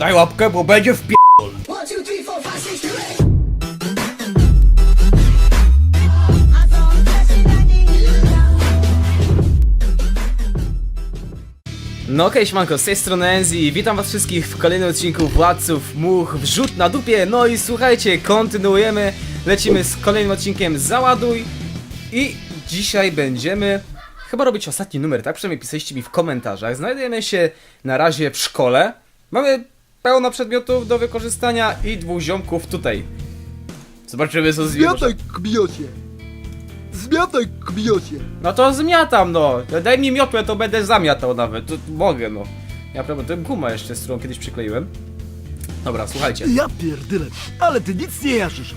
Daj łapkę, bo będzie w eight. No okej, siemanko, z tej strony Enzi. I witam was wszystkich w kolejnym odcinku Władców Much. Wrzut na dupie. No i słuchajcie, kontynuujemy, lecimy z kolejnym odcinkiem Załaduj. I dzisiaj będziemy chyba robić ostatni numer, tak? Przynajmniej pisaliście mi w komentarzach. Znajdujemy się na razie w szkole. Mamy pełno przedmiotów do wykorzystania i dwóch ziomków tutaj Zobaczymy co z Zmiataj, kmiocie! Zmiataj, kmiocie! No to zmiatam, no. Daj mi miotłę, to będę zamiatał nawet. To mogę, no. Ja prawda, to guma jeszcze, z którą kiedyś przykleiłem. Dobra, słuchajcie. Ja pierdyle, ale ty nic nie jarzysz!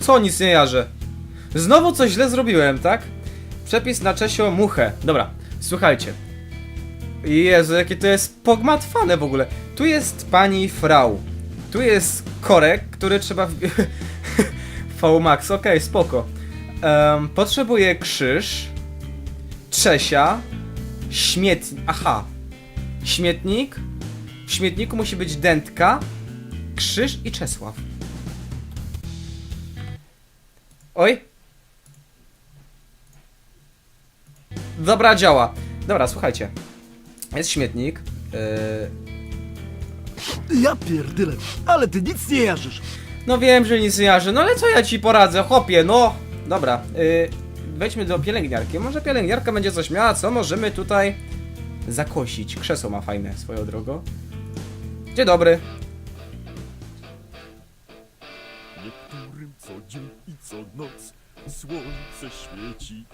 Co nic nie jarzę? Znowu coś źle zrobiłem, tak? Przepis na Czesio muchę. Dobra, słuchajcie. Jezu, jakie to jest pogmatwane w ogóle. Tu jest pani Frau. Tu jest korek, który trzeba... VMAX, okej, spoko. Um, potrzebuję krzyż, trzesia, śmietnik... Aha. Śmietnik. W śmietniku musi być dętka, krzyż i Czesław. Oj. Dobra, działa. Dobra, słuchajcie. Jest śmietnik. Yy... Ja pierdyle, ale ty nic nie jarzysz! No wiem, że nic nie jarzę, no ale co ja ci poradzę, chłopie, no. Dobra, yy... wejdźmy do pielęgniarki. Może pielęgniarka będzie coś miała, co możemy tutaj zakosić. Krzesło ma fajne, swoją drogą. Dzień dobry. Niektórym co dzień i co noc słońce świeci.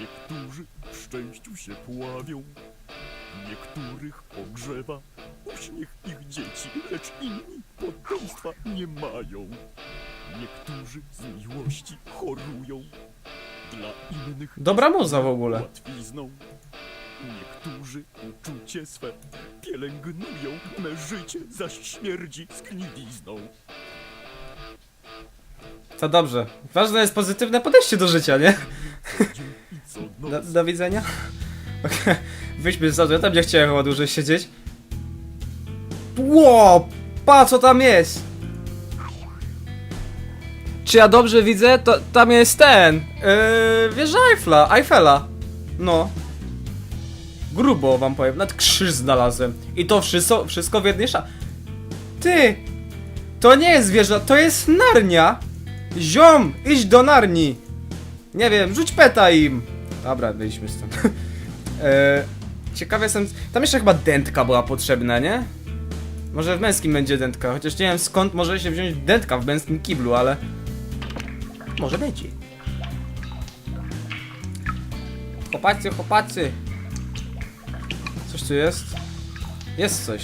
Niektórzy w szczęściu się pławią, niektórych ogrzewa uśmiech ich dzieci, lecz inni potomstwa nie mają. Niektórzy z miłości chorują, dla innych Dobra muza w ogóle. łatwizną. Niektórzy uczucie swe pielęgnują, me życie zaś śmierdzi sknilizną. To dobrze. Ważne jest pozytywne podejście do życia, nie? Dzień i co Do, do widzenia. Okej, Wyjdźmy z ja tam nie chciałem chyba dłużej siedzieć. Ło, pa co tam jest? Czy ja dobrze widzę? To, tam jest ten, yy, wieża Eiffla, Eiffela. No. Grubo wam powiem, nawet krzyż znalazłem. I to wszystko, wszystko w jednej sza... Ty! To nie jest wieża, to jest Narnia! Ziom, idź do Narni! Nie wiem, rzuć peta im! Dobra, wyjdźmy stąd. e, ciekawy jestem. Tam jeszcze chyba dętka była potrzebna, nie? Może w męskim będzie dętka, chociaż nie wiem skąd może się wziąć dętka w męskim kiblu, ale. Może będzie. Chłopacy, chłopacy! Coś tu jest? Jest coś.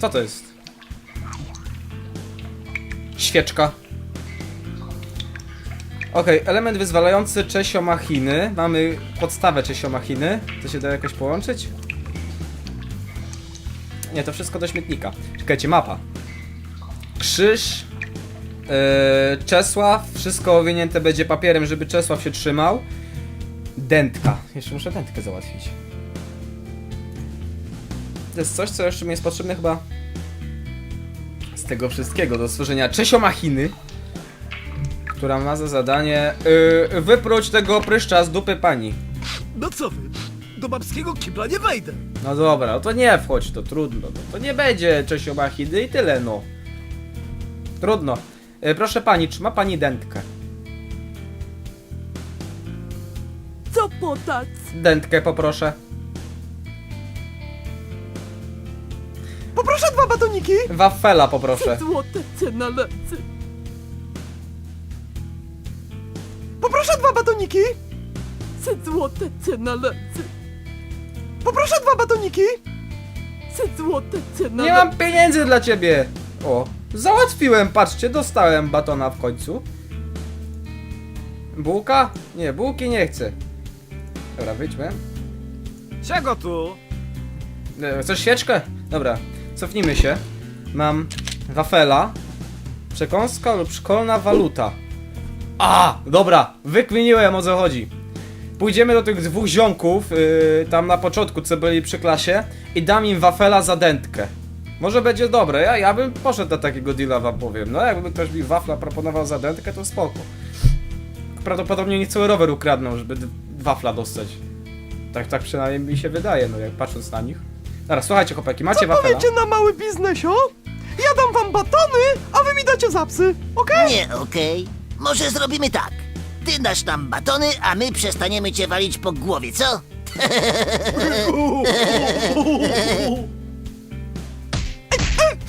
Co to jest? Świeczka. Okej, element wyzwalający czesiomachiny. Mamy podstawę czesiomachiny. To się da jakoś połączyć? Nie, to wszystko do śmietnika. Czekajcie, mapa. Krzyż. Yy, Czesław. Wszystko owinięte będzie papierem, żeby Czesław się trzymał. Dętka. Jeszcze muszę dętkę załatwić. To jest coś, co jeszcze mi jest potrzebne chyba z tego wszystkiego do stworzenia czesiomachiny która ma za zadanie yy, wypróć tego pryszcza z dupy pani. No co wy? Do babskiego kibla nie wejdę! No dobra, no to nie wchodź, to trudno. No, to nie będzie czesiomachiny i tyle, no. Trudno. Yy, proszę pani, czy ma pani dętkę? Co podać? Dętkę poproszę. Poproszę dwa batoniki! Wafela poproszę. Złote cena lecy. Batoniki! Se złote cena. Poproszę dwa batoniki! Se złote cena Nie mam pieniędzy dla ciebie! O, załatwiłem, patrzcie, dostałem batona w końcu. Bułka? Nie, bułki nie chcę. Dobra, wyjdźmy. Czego tu? E, Chcesz świeczkę? Dobra, cofnijmy się. Mam wafela, przekąska lub szkolna waluta. A, dobra, wykminiłem o co chodzi. pójdziemy do tych dwóch ziomków, yy, tam na początku, co byli przy klasie, i dam im wafela za dętkę. Może będzie dobre, ja, ja bym poszedł na takiego deala, wam powiem. No jakby ktoś mi wafla proponował za dętkę, to spoko. Prawdopodobnie nie cały rower ukradną, żeby wafla dostać. Tak, tak przynajmniej mi się wydaje, no jak patrząc na nich. Dobra, słuchajcie chłopaki, macie wafela? Powiecie na mały biznesio? Ja dam wam batony, a wy mi dacie zapsy, okej? Nie, okej. Może zrobimy tak. Ty dasz nam batony, a my przestaniemy cię walić po głowie, co?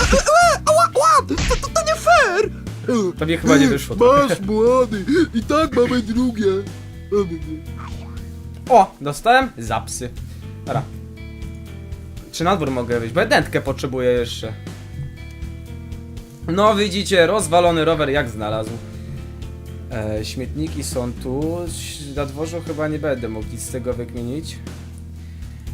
To, to, to nie fair! To mnie chyba nie wyszło. Masz młody, i tak mamy drugie. O, dostałem zapsy. Dobra. Czy na dwór mogę wyjść? Bo dętkę potrzebuję jeszcze. No widzicie, rozwalony rower jak znalazł. E, śmietniki są tu. Na dworzu chyba nie będę mógł nic z tego wykminić.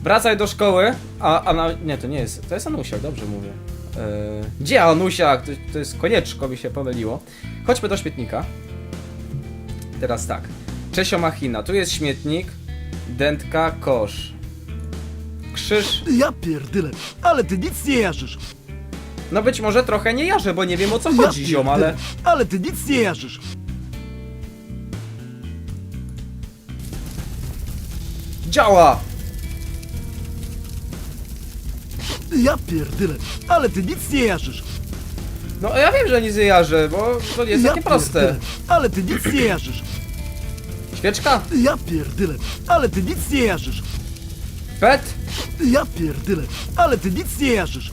Wracaj do szkoły. A, a na, nie, to nie jest. To jest Anusiak, dobrze mówię. E, gdzie Anusiak? To, to jest konieczko, mi się pomyliło. Chodźmy do śmietnika. Teraz tak. Czesio Machina. Tu jest śmietnik. Dętka, kosz. Krzyż. Ja pierdyle, ale ty nic nie jarzysz. No być może trochę nie jarzę, bo nie wiem o co Ja chodzi, ziom, ale... ale ty nic nie jarzysz. Działa! Ja pierdyle, ale ty nic nie jarzysz. No ja wiem, że nic nie jarzę, bo to nie jest ja takie proste. ale ty nic nie jarzysz. Świeczka? Ja pierdyle, ale ty nic nie jarzysz. Pet? Ja pierdyle, ale ty nic nie jarzysz.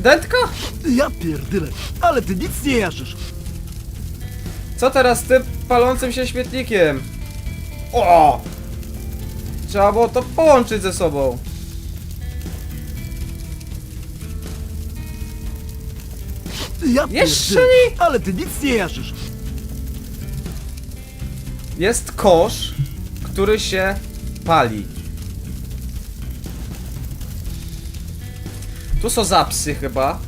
Dętka? Ja pierdyle, ale ty nic nie jarzysz. Co teraz z tym palącym się śmietnikiem? O! Trzeba było to połączyć ze sobą. Ja Jeszcze nie- ale ty nic nie jarzysz. Jest kosz, który się pali. Tu są zapsy chyba.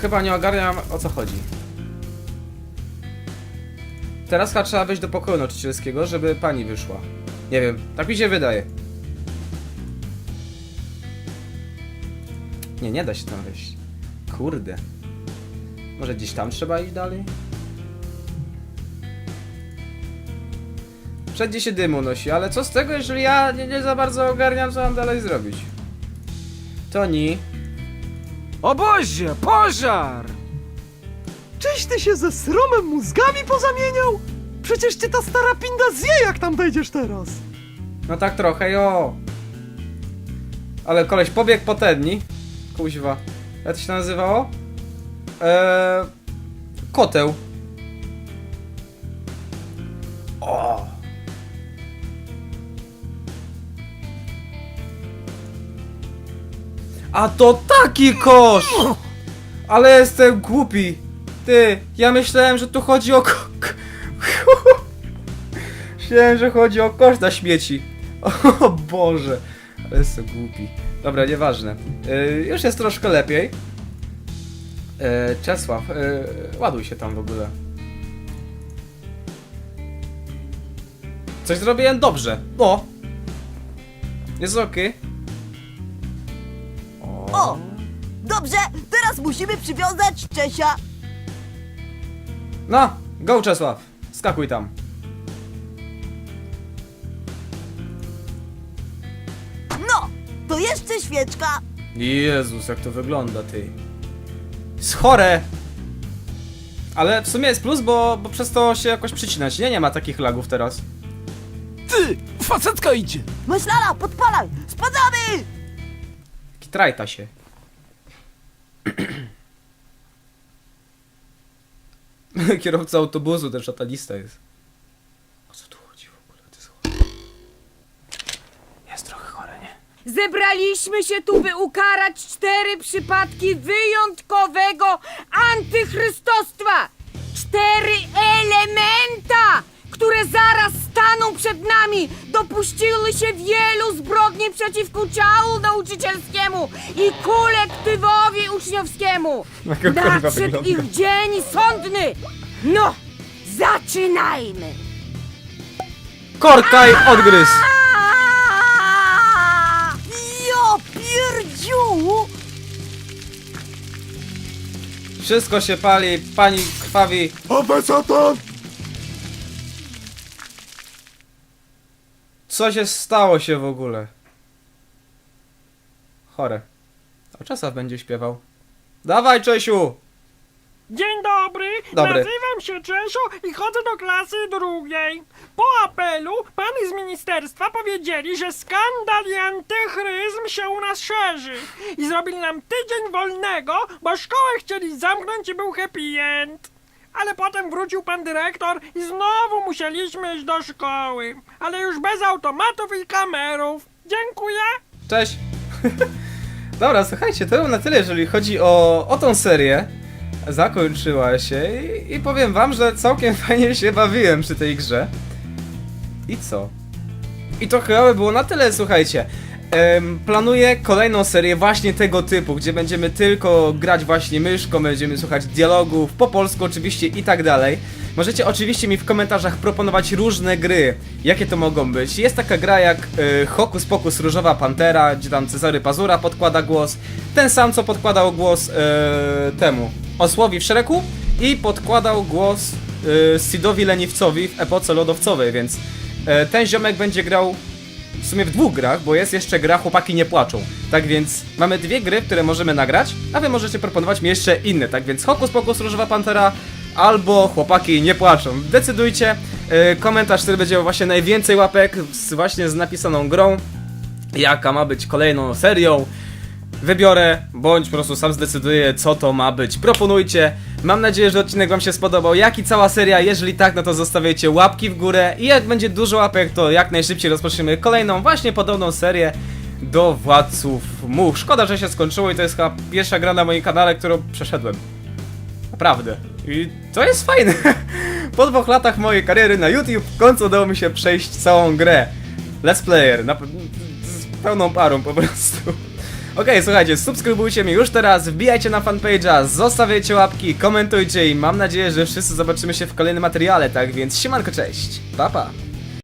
Chyba nie ogarniam o co chodzi. Teraz chyba trzeba wejść do pokoju nauczycielskiego, żeby pani wyszła. Nie wiem, tak mi się wydaje. Nie, nie da się tam wejść. Kurde. Może gdzieś tam trzeba iść dalej? Wszędzie się dymu nosi, ale co z tego, jeżeli ja nie, nie za bardzo ogarniam, co mam dalej zrobić? Toni, Obozie, pożar! Czyś ty się ze sromem mózgami pozamieniał? Przecież cię ta stara pinda zje, jak tam wejdziesz teraz. no tak trochę, jo. Ale koleś pobiegł po tedni. Kuźwa. Jak to się nazywało? Eee... Koteł. O! A to taki kosz! Ale jestem głupi. Ty, ja myślałem, że tu chodzi o... Myślałem, że chodzi o kosz na śmieci. O Boże, ale jestem głupi. Dobra, nieważne. Yy, już jest troszkę lepiej. Yy, Czesław, yy, ładuj się tam w ogóle. Coś zrobiłem dobrze. O! Jest okej. O! Dobrze, teraz musimy przywiązać Czesia. No, go Czesław. Skakuj tam. No, to jeszcze świeczka. Jezus, jak to wygląda, ty. Jest chore! Ale w sumie jest plus, bo, bo przez to się jakoś przycinać. Nie, nie ma takich lagów teraz. Ty, facetka idzie. Myślala, podpalaj, spadamy! Kitrajta się. Kierowca autobusu, ten szatanista jest. O co tu chodzi w ogóle? Jest chore. Jest trochę chore, nie? Zebraliśmy się tu, by ukarać cztery przypadki wyjątkowego antychrystostwa! Cztery elementa, które zaraz staną przed nami, dopuściły się wielu zbrodni przeciwko ciału nauczycielskiemu i kolektywowi uczniowskiemu. Kurwa Nadszedł wygląda. ich dzień sądny! No! Zaczynajmy! Korkaj odgryz! Jo, pierdziu! Wszystko się pali, pani krwawi. Abesatan! Co się stało się w ogóle? Chore. O czasach będzie śpiewał. Dawaj, Czesiu! Dzień dobry, Dobry. nazywam się Czesio i chodzę do klasy drugiej. Po apelu pany z ministerstwa powiedzieli, że skandal i antychryzm się u nas szerzy i zrobili nam tydzień wolnego, bo szkołę chcieli zamknąć i był happy end. Ale potem wrócił pan dyrektor i znowu musieliśmy iść do szkoły, ale już bez automatów i kamerów. Dziękuję. Cześć! Dobra, słuchajcie, to było na tyle, jeżeli chodzi o, o tą serię. Zakończyła się i, i powiem wam, że całkiem fajnie się bawiłem przy tej grze. I co? I to chyba by było na tyle, słuchajcie. Planuję kolejną serię właśnie tego typu, gdzie będziemy tylko grać właśnie myszką, będziemy słuchać dialogów, po polsku oczywiście i tak dalej. Możecie oczywiście mi w komentarzach proponować różne gry, jakie to mogą być. Jest taka gra jak y, Hokus Pokus Różowa Pantera, gdzie tam Cezary Pazura podkłada głos. Ten sam, co podkładał głos y, temu Osłowi w Szreku i podkładał głos y, Sidowi Leniwcowi w epoce lodowcowej, więc y, ten ziomek będzie grał w sumie w dwóch grach, bo jest jeszcze gra Chłopaki nie płaczą. Tak więc mamy dwie gry, które możemy nagrać, a wy możecie proponować mi jeszcze inne. Tak więc Hokus Pokus Różowa Pantera albo Chłopaki nie płaczą. Decydujcie. Yy, komentarz, który będzie miał właśnie najwięcej łapek z, właśnie z napisaną grą, jaka ma być kolejną serią. Wybiorę, bądź po prostu sam zdecyduję, co to ma być. Proponujcie. Mam nadzieję, że odcinek Wam się spodobał, jak i cała seria. Jeżeli tak, no to zostawiajcie łapki w górę. I jak będzie dużo łapek, to jak najszybciej rozpoczniemy kolejną, właśnie podobną serię do Władców Much. Szkoda, że się skończyło i to jest chyba pierwsza gra na moim kanale, którą przeszedłem. Naprawdę. I to jest fajne. Po dwóch latach mojej kariery na YouTube w końcu udało mi się przejść całą grę. Let's Player. Na, z pełną parą po prostu. Okej, słuchajcie, subskrybujcie mnie już teraz, wbijajcie na fanpage'a, zostawiajcie łapki, komentujcie i mam nadzieję, że wszyscy zobaczymy się w kolejnym materiale, tak więc siemanko, cześć, pa pa!